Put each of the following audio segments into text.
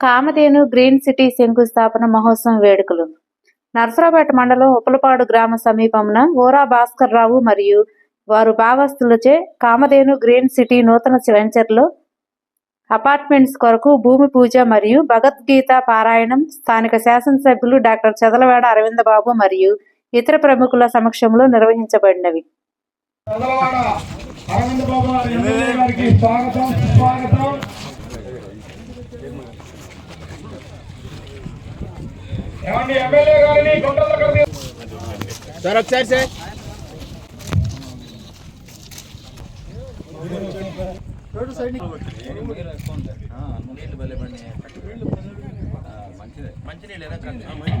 Kamadhenu green city శంకుస్థాపన మహోత్సవం వేడుకలు. నర్సరాపేట మండలం ఉపలపాడు గ్రామ సమీపంన ఓరా భాస్కర్ రావు మరియు వారు భావస్తులచే కామధేను గ్రీన్ సిటీ నూతన వెంచర్లో అపార్ట్మెంట్స్ కొరకు భూమి పూజ మరియు భగవద్గీత పారాయణం స్థానిక శాసనసభ్యులు డాక్టర్ చదలవేడ అరవింద బాబు మరియు ఇతర ప్రముఖుల సమక్షంలో నిర్వహించబడినవి. అరవింద్ బాబు గారికి స్వాగతం స్వాగతం ఏమండి ఎమ్మెల్యే గారిని గుంటల దగ్గర తీ- సార్ ఒకసారి సార్. తులసీనామభూషణాయ నమః శమంతకమునిహత్రే నమః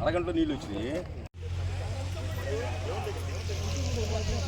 అరగంటలో నీళ్ళు వచ్చినాయి మా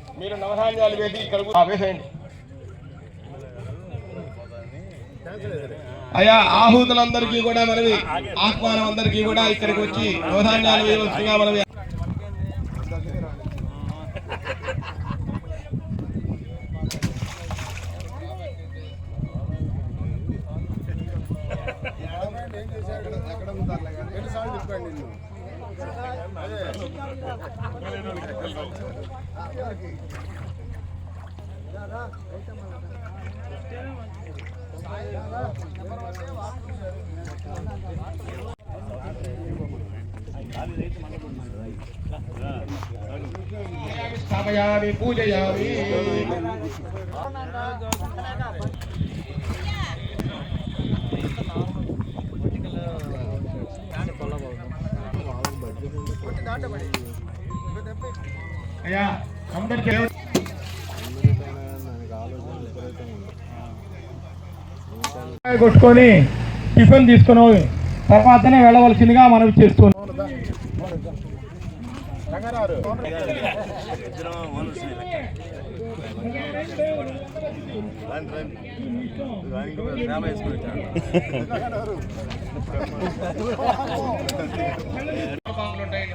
మీరు నవధాన్యాలు వేసి ఇక్కడ వేసేయండి. అయ్యా ఆహూతులందరికీ కూడా మనవి ఆహ్వానం అందరికీ కూడా ఇక్కడికి వచ్చి నవధాన్యాలు వేయవలసిందిగా మనవి స్థాపయామి పూజయామి. అయ్యా అందరికీ కొట్టుకొని టిఫిన్ తీసుకుని తర్వాతనే వెళ్ళవలసిందిగా మనం చేస్తున్నాం.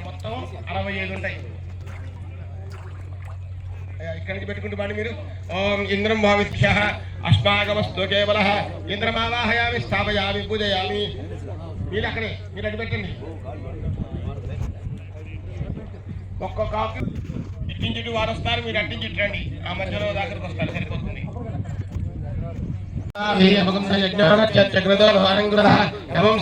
మొత్తం అరవై ఐదు ఉంటాయి. ఇక్కడికి పెట్టుకుంటూ బాండి మీరు. ఓం ఇంద్రం భావిష్య అష్టాగమస్తు కేవల. ఇంద్రమావాహయామి స్థాపయామి పూజయామి. మీరు అక్కడే మీరు అడ్డు పెట్టండి. ఒక్కొక్క ఆకు ఇట్టించుడు వారు వస్తారు మీరు అట్టించి ఆ మధ్యలో దగ్గరకు వస్తారు సరిపోతుంది.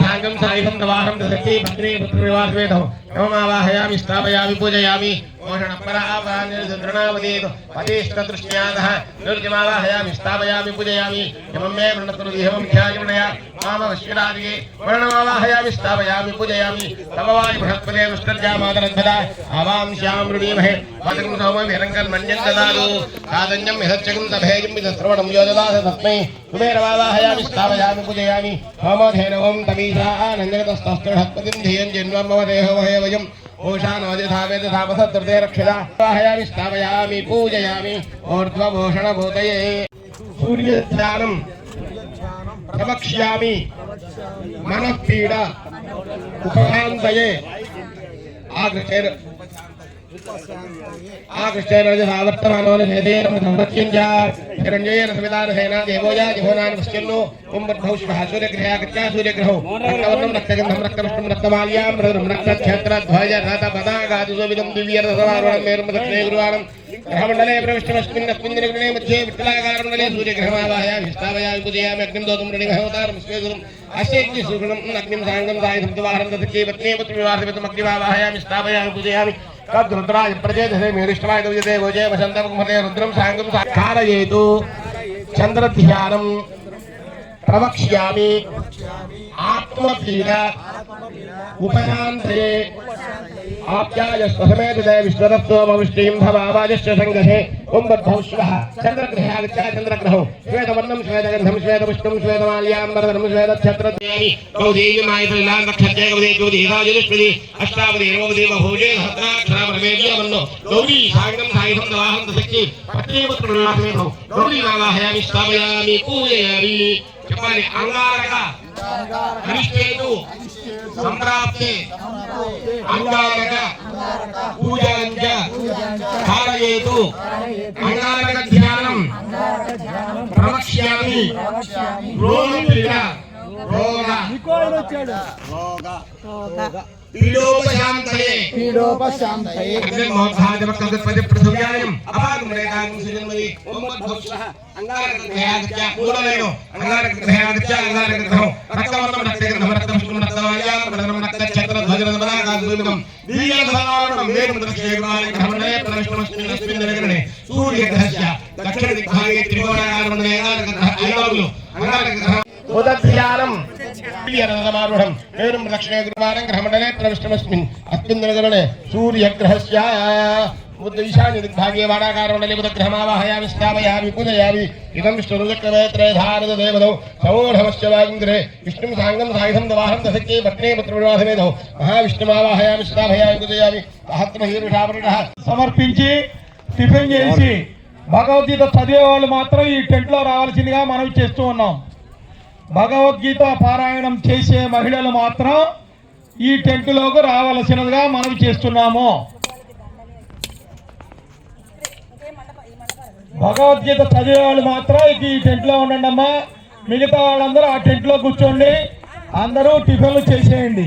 సాంగం సాయుధం దవాహం దశక్తి భద్రే పుత్రవివాహవేదం యమమావాహయామి స్థాపయామి పూజయామి. पतिष्ठदृष्ट्यादः निर्जमावाहयामि स्थापयामि पूजयामि हिमं मे वृणतरुति हिमं ख्यायुणया मामश्विरादिगे वर्णमावाहयामि स्थापयामि पूजयामि तव वायु बृहत्पदे विष्टर्जामादरन्धदा आवां श्यां वृणीमहे पातकं सोमं हिरङ्कं मन्यं ददातु सादन्यं हिधच्चकं तभेयं विधस्रवणं यो तस्मै कुबेरमावाहयामि स्थापयामि पूजयामि होमधेनवं तमीसा आनन्दगतस्तस्तृहत्पतिं धियं जन्मं मम देहो वयं ओषान् वजथावेद तापसत्रते रक्षिता। आह्यामि स्थापयामि पूजयामि। ऊर्ध्वभूषणभूतये। सूर्यध्यानं प्रवक्ष्यामि मनःपीडा उपहान्तये आकृतेर् ആകൃഷ്ടേനാവർത്തമാനോന് ഹേതേന സംരക്ഷിഞ്ച ഹിരഞ്ജയേന സമിതാന ഹേന ദേവോജാ ജഹോനാൻ പശ്ചിന്നു കുംഭദ്ഭൗഷ്വ സൂര്യഗ്രഹാകൃത്യ സൂര്യഗ്രഹോ രക്തവർണ്ണം രക്തഗന്ധം രക്തപുഷ്പം രക്തമാല്യാം മൃദും രക്തക്ഷേത്ര ധ്വജ രഥ പതാകാദിസോവിധം ദിവ്യരഥവാരോണം നേർമദക്ഷേ ഗുരുവാണം ഗ്രഹമണ്ഡലേ പ്രവിഷ്ടമസ്മിന്നസ്മിന്നിഗ്രഹണേ മധ്യേ വിട്ടലാകാരമണ്ഡലേ സൂര്യഗ്രഹമാവായ വിഷ്ടാവയാ വിപുജയാമി അഗ്നിം ദോതും ഋണിഹോതാരം സ്വേതും അശേഖ്യ സൂക്ഷ്മം അഗ്നിം സാംഗം സായുധം ദ്വാരം തഥൈവത്നേ പത്രിവാസവിധം അഗ്നിവാവായ വിഷ്ടാവയാ വിപുജയാമി తద్రుద్రాయ ప్రజేదశే మేరిష్టమాయ దవ్యతే భోజే వసంతం కుమతే రుద్రం సాంగం ధారయేతు చంద్రధ్యానం ప్రవక్ష్యామి ఆత్మపీడ ఉపయాంతరే आप्यायस्तमेतदेविष्णरत्वमविष्टीम् भवावाजस्य सङ्गहे ओम् बद्धौश्वः चन्द्रग्रहादित्या चन्द्रग्रहो। श्वेतवर्णम् श्वेतगन्धम् श्वेतपुष्पम् श्वेतमाल्याम्बरधनम् श्वेतक्षत्रदेवी गौदेवीमायतलिलाम् रक्षत्ये गौदे ज्योतिराजुष्पति अष्टावदे नवदे बभूजे हस्ताक्षरामर्वेद्यमन्नो गौरी सागरम् सायुधम् दवाहम् दशक्ति। पत्नीपुत्रमन्नाथमेधौ गौरी नालाहयामि स्थापयामि, पूजयामि। जपानि अङ्गारक अनिष्टेतु సంప్రాప్తే అంగారక పూజాంచ ధారయేతు అంగారక ధ్యానం ప్రవక్ష్యామి రోగపీడ రోగ. పీడోపశాంతయే పీడోపశాంతయే అగ్నిర్మోక్షాదివక్రగత్పతి పృథివ్యాయం అపాగం రేతాగం సుజన్మది ఓమ్మద్భోక్షః అంగారకగ్రహాగత్య మూలమేను అంగారకగ్రహాగత్య అంగారకగ్రహం రక్తవర్ణం రక్తగంధం రక్తపుష్పం రక్తవాల్యాం ప్రధనం రక్తఛత్ర ధ్వజరమదాకాశూమితం దివ్యధనావరణం వేదం దక్షిణేగ్రహాయ గ్రహమండలే ప్రవిష్టమస్మిన్ అస్మిన్ నగరే సూర్యగ్రహస్య దక్షిణ దిగ్భాగే త్రికోణాకారమండలే అంగారకగ్రహ ఐదాగులు అంగారకగ్రహం ఉదధ్యానం దివ్యరథమారుఢం వేరుం దక్షిణే గురువారం గ్రహమండలే ప్రవిష్టమస్మిన్. అస్మిన్ నగరే సూర్యగ్రహస్య. బుద్ధ ఈశాన్య దిగ్భాగే వాడాకారమండలే బుధగ్రహమావాహయామి స్థాపయామి పూజయామి ఇదం విష్ణురుచక్రవేత్రే ధారద దేవదౌ. సమూఢమస్య వాగింద్రే విష్ణుం సాంగం సాయుధం దవాహం దశక్తే భక్తే పుత్రవివాహమేధౌ మహావిష్ణుమావాహయామి స్థాపయామి పూజయామి సహస్రహీరుషావరుణః సమర్పించి టిఫిన్ చేసి భగవద్గీత చదివే వాళ్ళు మాత్రం ఈ టెంట్లో రావాల్సిందిగా మనం చేస్తూ ఉన్నాం. భగవద్గీత పారాయణం చేసే మహిళలు మాత్రం ఈ టెంట్లోకి రావలసినదిగా మనం చేస్తున్నాము. భగవద్గీత చదివే వాళ్ళు మాత్రం ఇక ఈ టెంట్లో ఉండండి అమ్మా మిగతా వాళ్ళందరూ ఆ టెంట్లో కూర్చోండి. అందరూ టిఫిన్లు చేసేయండి.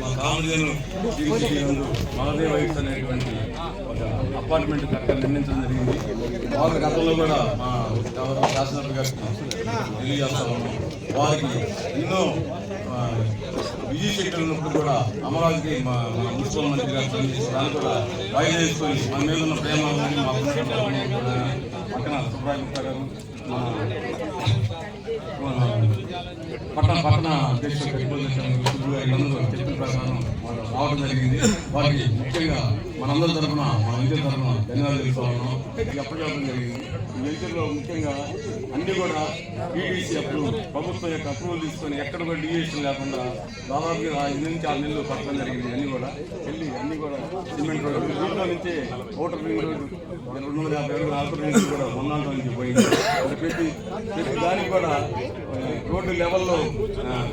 మా కామధేను జీవితం నందు అనేటువంటి ఒక అపార్ట్మెంట్ కట్ట నిర్మించడం జరిగింది. వాళ్ళ గతంలో కూడా మా గౌరవ శాసనసభ గారికి తెలియజేస్తా ఉన్నాం. వారికి ఎన్నో విజయ శక్తులు ఉన్నప్పుడు కూడా అమరావతికి మా మన మున్సిపల్ మంత్రి గారు పనిచేసి దాన్ని కూడా వాయిదా వేసుకొని మన మీద ఉన్న ప్రేమ మా పక్కన సుబ్రాయ గుప్తా గారు మా పట్టణ పట్టణ అధ్యక్షుడు చెప్పిన ప్రకారం వాళ్ళు రావడం జరిగింది. వారికి ముఖ్యంగా మనందరి తరఫున మన ఇంటి తరఫున ధన్యవాదాలు తెలుపుతా ఉన్నాం. జరిగింది. ఈ వెంచర్లో ముఖ్యంగా అన్ని కూడా పీడీసీ అప్రూవ్ ప్రభుత్వం యొక్క అప్రూవల్ తీసుకొని ఎక్కడ కూడా డివియేషన్ లేకుండా దాదాపుగా ఐదు నుంచి ఆరు నెలలు పట్టడం జరిగింది అన్ని కూడా. వెళ్ళి అన్ని కూడా సిమెంట్ రోడ్డు దీంట్లో నుంచి ఓటర్ రింగ్ రోడ్డు రెండు వందల యాభై అడుగుల ఆల్టర్ నుంచి కూడా మొన్నాళ్ళ నుంచి పోయింది. మరి ప్రతి ప్రతి దానికి కూడా రోడ్డు లెవెల్లో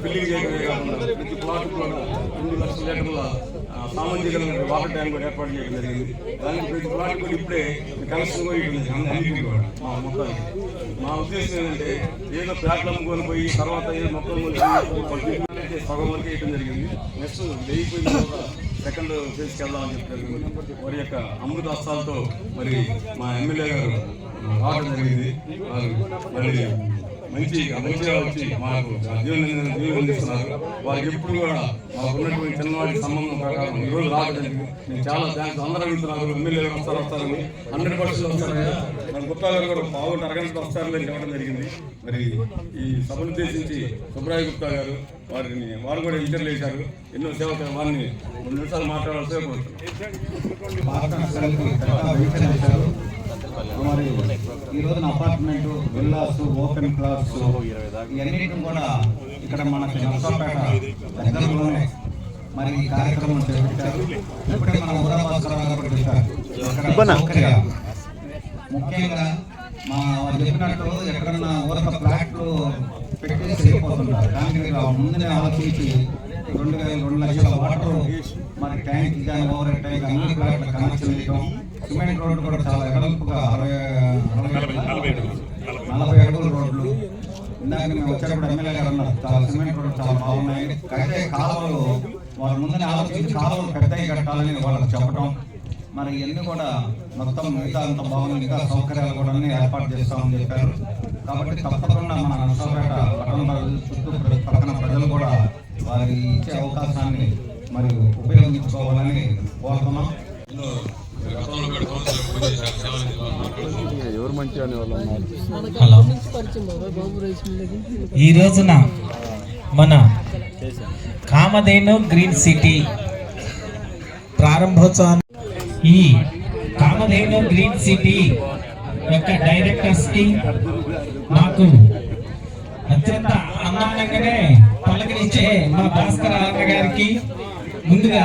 ఫిల్లింగ్ చేయడమే కాకుండా ప్రతి ప్లాట్ కూడా రెండు లక్షల ఎకరాల సామాజిక వాటర్ ట్యాంక్ కూడా ఏర్పాటు చేయడం జరిగింది. దానికి ప్రతి ప్లాట్ కూడా ఇప్పుడే కనెక్షన్ కూడా ఇవ్వడం అన్నింటికి కూడా మా మొత్తానికి. మా ఉద్దేశం ఏంటంటే ఏదో ప్లాట్లు అమ్ముకొని పోయి తర్వాత ఏదో మొత్తం సగం వరకు వేయడం జరిగింది. నెక్స్ట్ వేయిపోయిన తర్వాత సెకండ్ ఫేజ్కి వెళ్దామని చెప్పారు వారి యొక్క అమృత హస్తాలతో మరి మా ఎమ్మెల్యే గారు రావడం జరిగింది. వారు మళ్ళీ మంచి మంచిగా వచ్చి మాకు జీవన జీవనం అందిస్తున్నారు. వారికి ఎప్పుడు కూడా మాకు ఉన్నటువంటి చిన్నవాటి సంబంధం ప్రకారం ఈ రోజు రావడానికి నేను చాలా థ్యాంక్స్. అందరూ అడుగుతున్నారు. ఎమ్మెల్యేలు వస్తారు వస్తారని. హండ్రెడ్ పర్సెంట్ వస్తారయ్యా మన గుప్తాలు కూడా బాగుంటే అరగంట వస్తారని చెప్పడం జరిగింది. మరి ఈ సభను ఉద్దేశించి సుబ్రాయ గుప్తా గారు వారిని వారు కూడా ఇంటర్వ్యూ చేశారు. ఎన్నో సేవ వారిని రెండు నిమిషాలు మాట్లాడాల్సి కోరుతున్నాను మరి ఈ రోజున అపార్ట్మెంట్ విల్లాస్ ఓపెన్ క్లాస్ ఇవన్నిటిని కూడా ఇక్కడ మనకి నర్సాపేట దగ్గరలోనే మరి ఈ కార్యక్రమం చేపట్టారు. ఇప్పుడే మన గారు చెప్పారు. ముఖ్యంగా మా వారు చెప్పినట్టు ఎక్కడన్నా ఊరక ఫ్లాట్లు పెట్టేసి వెళ్ళిపోతుంటారు. దానికి ముందునే ఆలోచించి రెండు వేల రెండు లక్షల వాటర్ మన ట్యాంక్ కానీ ఓవర్ ట్యాంక్ అన్ని కూడా కనెక్షన్ చేయడం సిమెంట్ రోడ్డు కూడా చాలా వెడల్పుగా అరవై నలభై అడుగుల రోడ్లు. ఇందాక మేము వచ్చేటప్పుడు ఎమ్మెల్యే గారు అన్నారు చాలా సిమెంట్ రోడ్లు చాలా బాగున్నాయి. కట్టే కాలువలు వారు ముందని ఆలోచించి కాలువలు పెద్దవి కట్టాలని వాళ్ళకి చెప్పడం మరి ఇవన్నీ కూడా మొత్తం మిగతా అంత బాగుంది. ఇంకా సౌకర్యాలు కూడా అన్ని ఏర్పాటు చేస్తామని చెప్పారు. కాబట్టి తప్పకుండా మన నర్సాపేట పట్టణ ప్రజలు చుట్టూ పక్కన ప్రజలు కూడా వారి ఇచ్చే అవకాశాన్ని మరి ఉపయోగించుకోవాలని కోరుతున్నాం. హలో. ఈ రోజున మన కామధేను గ్రీన్ సిటీ ప్రారంభోత్సవాన్ని ఈ కామధేను గ్రీన్ సిటీ యొక్క డైరెక్టర్స్కి మాకు అత్యంత ఆనందంగానే పలకరించే మా భాస్కర్ అన్న గారికి ముందుగా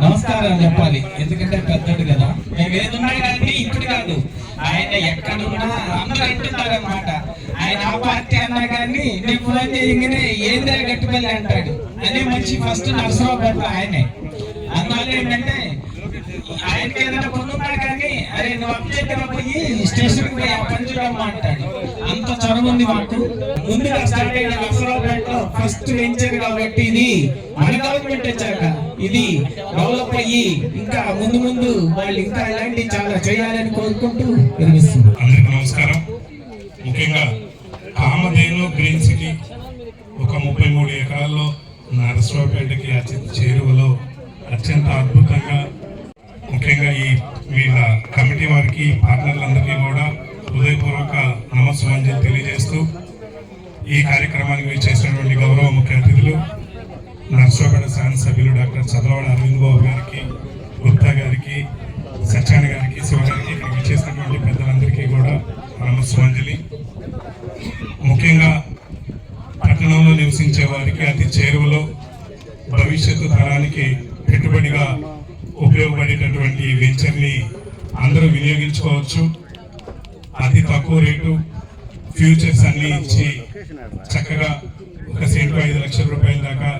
నమస్కారం చెప్పాలి. ఎందుకంటే పెద్దడు కదా. మేము ఏదున్నా కానీ ఇప్పుడు కాదు. ఆయన ఎక్కడున్నా అందరూ అంటున్నారు అనమాట ఆయన ఆ పార్టీ అన్నా కానీ నేను ఫోన్ చేయగానే ఏందే గట్టిపల్లి అంటాడు. అదే మంచి ఫస్ట్ నరసరావు పట్ల ఆయనే. అందువల్ల ఏంటంటే ఆయనకి ఏదైనా పొందున్నా కానీ అరే నువ్వు అప్డేట్ పోయి స్టేషన్ పోయి ఆ పని చూడమ్మా అంటాడు. అంత చొరవ ఉంది మాకు. ముందుగా స్టార్ట్ అయిన నర్సరావుపేటలో ఫస్ట్ వెంచర్ కాబట్టి ఇది మన గవర్నమెంట్ వచ్చాక ఇది డెవలప్ అయ్యి ఇంకా ముందు ముందు వాళ్ళు ఇంకా ఇలాంటి చాలా చేయాలని కోరుకుంటూ వినిపిస్తున్నాం అందరికీ నమస్కారం. ముఖ్యంగా కామధేను గ్రీన్ సిటీ ఒక ముప్పై మూడు ఎకరాల్లో నరసరావుపేటకి అత్యంత చేరువలో అత్యంత అద్భుతంగా ముఖ్యంగా ఈ వీళ్ళ కమిటీ వారికి పార్టనర్లందరికీ కూడా హృదయపూర్వక నమస్సుమంజలు తెలియజేస్తూ ఈ కార్యక్రమానికి చేసినటువంటి గౌరవ ముఖ్య అతిథులు నర్సరావుపేట శాసనసభ్యులు డాక్టర్ చదలవాడ అరవింద్ బాబు గారికి గుప్తా గారికి సత్యాని గారికి శివ గారికి ఇక్కడికి చేసినటువంటి పెద్దలందరికీ కూడా నమస్సుమంజలి ముఖ్యంగా పట్టణంలో నివసించే వారికి అతి చేరువలో భవిష్యత్తు తరానికి పెట్టుబడిగా ఉపయోగపడేటటువంటి వెంచర్ని అందరూ వినియోగించుకోవచ్చు. అతి తక్కువ రేటు ఫ్యూచర్స్ అన్ని ఇచ్చి చక్కగా ఒక సెంటు ఐదు లక్షల రూపాయల దాకా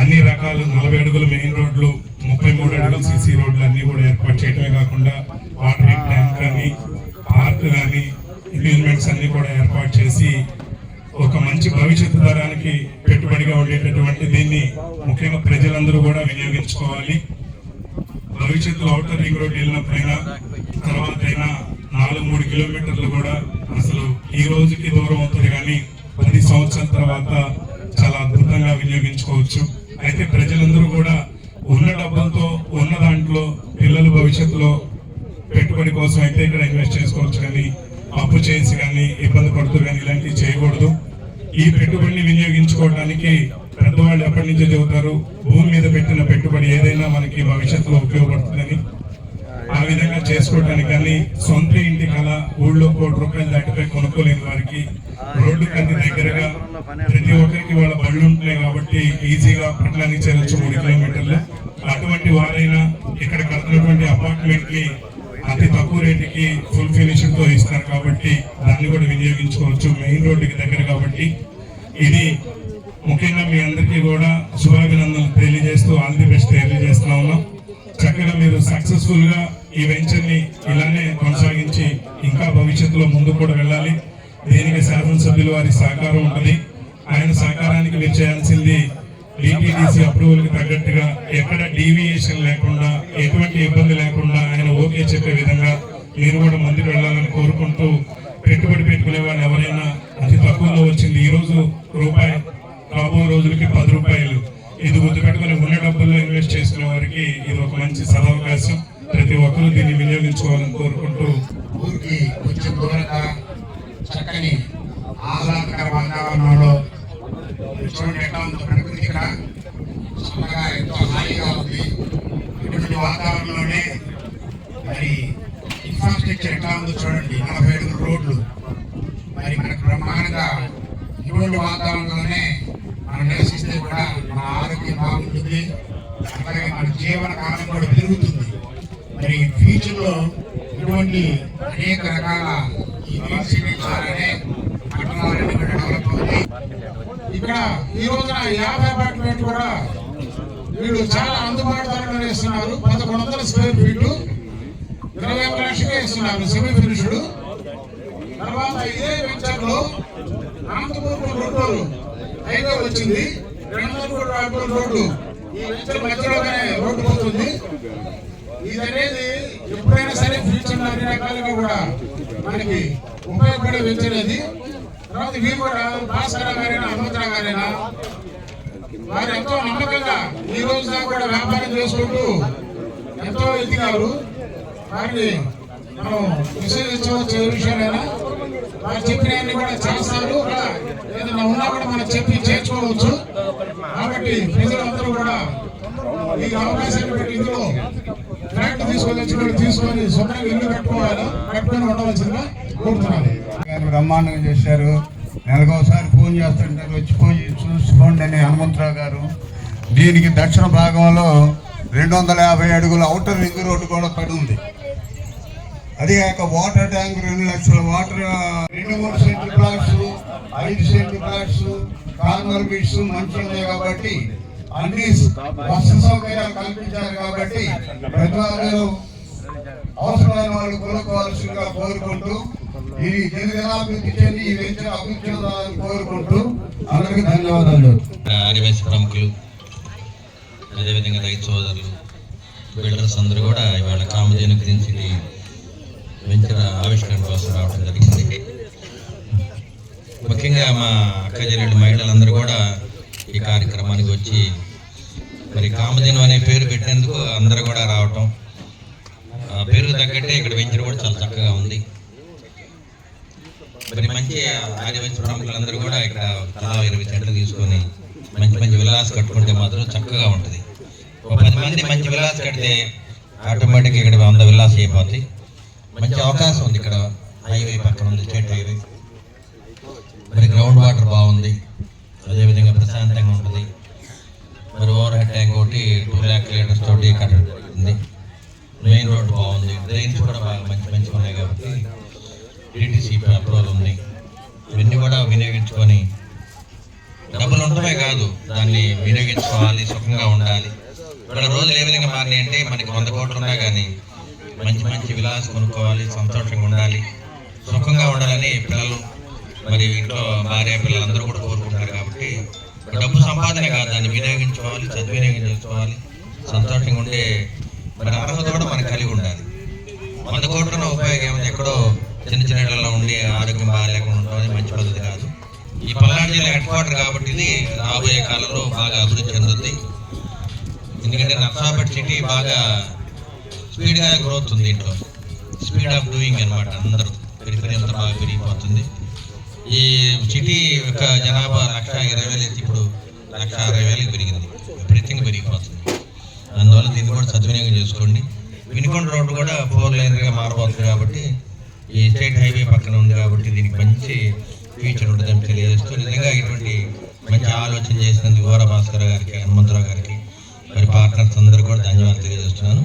అన్ని రకాలు నలభై అడుగుల మెయిన్ రోడ్లు ముప్పై మూడు అడుగుల సిసి రోడ్లు అన్ని కూడా ఏర్పాటు చేయడమే కాకుండా వాటర్ ట్యాంక్ కానీ పార్క్ కానీ అమ్యూజ్మెంట్స్ అన్ని కూడా ఏర్పాటు చేసి ఒక మంచి భవిష్యత్తు తరానికి పెట్టుబడిగా ఉండేటటువంటి దీన్ని ముఖ్యంగా ప్రజలందరూ కూడా వినియోగించుకోవాలి. భవిష్యత్తులో అవుటర్ రింగ్ రోడ్ వెళ్ళినప్పుడైనా తర్వాత అయినా నాలుగు మూడు కిలోమీటర్లు కూడా అసలు ఈ రోజుకి దూరం అవుతుంది కానీ పది సంవత్సరాల తర్వాత చాలా అద్భుతంగా వినియోగించుకోవచ్చు. అయితే ప్రజలందరూ కూడా ఉన్న డబ్బులతో ఉన్న దాంట్లో పిల్లల భవిష్యత్తులో పెట్టుబడి కోసం అయితే ఇక్కడ ఇన్వెస్ట్ చేసుకోవచ్చు కానీ అప్పు చేసి కానీ ఇబ్బంది పడుతూ కానీ ఇలాంటివి చేయకూడదు. ఈ పెట్టుబడిని వినియోగించుకోవడానికి పెద్దవాళ్ళు ఎప్పటి నుంచో చెబుతారు భూమి మీద పెట్టిన పెట్టుబడి ఏదైనా మనకి భవిష్యత్తులో ఉపయోగపడుతుందని. ఆ విధంగా చేసుకోవడానికి కానీ సొంత ఇంటి కళ ఊళ్ళో కోటి రూపాయలు దాటిపై కొనుక్కోలేని వారికి రోడ్డు కంది దగ్గరగా ప్రతి ఒక్కరికి వాళ్ళ బళ్ళు ఉంటున్నాయి కాబట్టి ఈజీగా పట్టణానికి చేరొచ్చు మూడు కిలోమీటర్లు. అటువంటి వారైనా ఇక్కడ కడుతున్నటువంటి అపార్ట్మెంట్ని అతి తక్కువ రేటుకి ఫుల్ ఫినిషింగ్తో ఇస్తారు కాబట్టి దాన్ని కూడా వినియోగించుకోవచ్చు. మెయిన్ రోడ్డుకి దగ్గర కాబట్టి ఇది ముఖ్యంగా మీ అందరికీ కూడా శుభాభినందనలు తెలియజేస్తూ ఆల్ ది బెస్ట్ తెలియజేస్తా ఉన్నాం. చక్కగా మీరు సక్సెస్ఫుల్గా ఈ వెంచర్ని ఇలానే కొనసాగించి ఇంకా భవిష్యత్తులో ముందు కూడా వెళ్ళాలి. దీనికి శాసనసభ్యులు వారి సహకారం ఉంటుంది. ఆయన సహకారానికి మీరు చేయాల్సింది డిటిడిసి అప్రూవల్కి తగ్గట్టుగా ఎక్కడ డీవియేషన్ లేకుండా ఎటువంటి ఇబ్బంది లేకుండా ఆయన ఓకే చెప్పే విధంగా మీరు కూడా ముందుకు వెళ్ళాలని కోరుకుంటూ పెట్టుబడి పెట్టుకునే వాళ్ళు ఎవరైనా అతి తక్కువలో వచ్చింది. ఈ రోజు రూపాయి రాబో రోజులకి పది రూపాయలు. ఇది గుర్తుపెట్టుకుని ఉన్న డబ్బుల్లో ఇన్వెస్ట్ చేసుకునే వారికి ఇది ఒక మంచి సదవకాశం. ప్రతి ఒక్కరూ దీన్ని వినియోగించుకోవాలని కోరుకుంటూ ఊరికి కొంచెం దూరంగా చక్కని ఆహ్లాదకర వాతావరణంలో చూడండి ఎట్లా ఉందో ప్రకృతి ఇక్కడ. చక్కగా ఎంతో హాయిగా ఉంది. ఇటువంటి వాతావరణంలోనే మరి ఇన్ఫ్రాస్ట్రక్చర్ ఎట్లా ఉందో చూడండి. నలభై అడుగుల రోడ్లు. మరి మనకు బ్రహ్మాండంగా ఇటువంటి వాతావరణంలోనే మనం నివసిస్తే కూడా మన ఆరోగ్యం బాగుంటుంది. అలాగే మన జీవన కాలం కూడా పెరుగుతుంది. మరి ఫ్యూచర్లో ఇటువంటి అనేక రకాల ఈ గ్రీన్ సిటీ పట్టణాలన్నీ కూడా డెవలప్ అవుతాయి. ఇక్కడ ఈ రోజున యాభై అపార్ట్మెంట్ కూడా వీళ్ళు చాలా అందుబాటు ధరలో ఇస్తున్నారు పదకొండు వందల స్క్వేర్ ఫీట్ ఇరవై ఒక్క లక్షలకే ఇస్తున్నారు సెమీ ఫినిషుడు. తర్వాత ఇదే వెంచర్లో అనంతపురం రోడ్డు హైవే వచ్చింది. రెండు వందల రోడ్డు ఈ వెంచర్ మధ్యలోనే రోడ్డు పోతుంది. ఇది అనేది ఎప్పుడైనా సరే ఫ్యూచర్ అన్ని రకాలుగా కూడా మనకి ఉపయోగపడే వెంచర్ అది. తర్వాత వీరు కూడా భాస్కర గారైనా హనుమంతరా గారైనా వారు ఎంతో నమ్మకంగా ఈ రోజు దాకా కూడా వ్యాపారం చేసుకుంటూ ఎంతో ఎదిగారు వారిని మనం విశ్వసించవచ్చు ఏ విషయాలైనా వారు చెప్పినవన్నీ కూడా చేస్తారు. కూడా ఏదైనా ఉన్నా కూడా మనం చెప్పి చేర్చుకోవచ్చు. కాబట్టి ప్రజలందరూ కూడా ఈ అవకాశాన్ని పెట్టి ఇందులో ఫ్లాట్ తీసుకొని వచ్చి కూడా తీసుకొని సొంతంగా ఇల్లు కట్టుకోవాలి కట్టుకొని ఉండవలసిందిగా కోరుతున్నాను. బ్రహ్మాండంగా చేశారు. నెలకోసారి ఫోన్ చేస్తుంటారు. వచ్చి ఫోన్ చూసుకోండి అని హనుమంతరావు గారు. దీనికి దక్షిణ భాగంలో రెండు వందల యాభై అడుగుల అవుటర్ రింగ్ రోడ్డు కూడా పడి ఉంది. అది కాక వాటర్ ట్యాంక్ రెండు లక్షల వాటర్ రెండు మూడు సెంటర్ ప్లాట్స్ ఐదు సెంటర్ ప్లాట్స్ కార్నర్ బీచ్ మంచి ఉన్నాయి కాబట్టి అన్ని వసతి సౌకర్యాలు కల్పించారు కాబట్టి ప్రతి అవసరమైన వాళ్ళు కొనుక్కోవాల్సిందిగా కోరుకుంటూ ఇది దినదినాభివృద్ధి చెంది ఈ వెంచర్ అభివృద్ధి చెందాలని కోరుకుంటూ అందరికీ ధన్యవాదాలు. ఆదివాసీ ప్రముఖులు అదేవిధంగా రైతు సోదరులు బిల్డర్స్ అందరూ కూడా ఇవాళ కామధేను గురించి వెంచర్ ఆవిష్కరణ కోసం రావడం జరిగింది. ముఖ్యంగా మా అక్క చెల్లెళ్ళు మహిళలందరూ కూడా ఈ కార్యక్రమానికి వచ్చి మరి కామధేను అనే పేరు పెట్టినందుకు అందరూ కూడా రావటం ఆ పేరుకు తగ్గట్టే ఇక్కడ వెంచర్ కూడా చాలా చక్కగా ఉంది. మరి మంచి ఆదివాసీ ప్రముఖులందరూ కూడా ఇక్కడ తలా ఇరవై చెట్లు తీసుకొని మంచి మంచి విలాస్ కట్టుకుంటే మాత్రం చక్కగా ఉంటుంది. ఒక పది మంది మంచి విలాస్ కడితే ఆటోమేటిక్ ఇక్కడ వంద విలాస్ అయిపోతాయి. మంచి అవకాశం ఉంది ఇక్కడ. హైవే పక్కన ఉంది స్టేట్ హైవే. మరి గ్రౌండ్ వాటర్ బాగుంది. అదేవిధంగా ప్రశాంతంగా ఉంటుంది. మరి ఓవర్ హెడ్ ట్యాంక్ ఒకటి టూ ల్యాక్ లీటర్స్ తోటి కట్టడం జరిగింది మెయిన్ రోడ్ బాగుంది. డ్రైన్స్ కూడా బాగా మంచి మంచి టీటీసీ అప్రూవల్ ఉంది. ఇవన్నీ కూడా వినియోగించుకొని డబ్బులు ఉండటమే కాదు దాన్ని వినియోగించుకోవాలి సుఖంగా ఉండాలి. ఇక్కడ రోజులు ఏ విధంగా మారినాయి అంటే మనకి వంద కోట్లు ఉన్నా కానీ మంచి మంచి విలాస్ కొనుక్కోవాలి సంతోషంగా ఉండాలి సుఖంగా ఉండాలని పిల్లలు మరి ఇంట్లో భార్య పిల్లలందరూ కూడా కోరుకుంటారు కాబట్టి డబ్బు సంపాదన కాదు దాన్ని వినియోగించుకోవాలి చదివినియోగించుకోవాలి సంతోషంగా ఉండే మరి అర్హత కూడా మనకు కలిగి ఉండాలి. వంద కోట్ల ఉపయోగం ఏమైనా ఎక్కడో చిన్న చిన్న ఇళ్ళలో ఉండే ఆరోగ్యం బాగాలేకుండా ఉండడం మంచి పద్ధతి కాదు. ఈ పల్నాడు జిల్లా హెడ్ క్వార్టర్ కాబట్టి ఇది రాబోయే కాలంలో బాగా అభివృద్ధి చెందుతుంది ఎందుకంటే నర్సాపేట సిటీ బాగా స్పీడ్గా గ్రోత్ ఉంది ఇంట్లో. స్పీడ్ ఆఫ్ డూయింగ్ అనమాట అందరూ. పెరిగిపోయి అంతా బాగా పెరిగిపోతుంది. ఈ సిటీ యొక్క జనాభా లక్ష ఇరవై వేలు అయితే ఇప్పుడు లక్ష అరవై వేలకు పెరిగింది. విపరీతంగా పెరిగిపోతుంది. అందువల్ల దీన్ని కూడా సద్వినియోగం చేసుకోండి. వినుకొండ రోడ్డు కూడా ఫోర్ లైన్గా మారబోతుంది కాబట్టి ఈ స్టేట్ హైవే పక్కన ఉంది కాబట్టి దీనికి మంచి ఫ్యూచర్ ఉంటుందని తెలియజేస్తూ నిజంగా ఇటువంటి మంచి ఆలోచన చేసినందుకు గోర భాస్కర్ గారికి హనుమంతరావు గారికి మరి పార్ట్నర్స్ అందరూ కూడా ధన్యవాదాలు తెలియజేస్తున్నాను.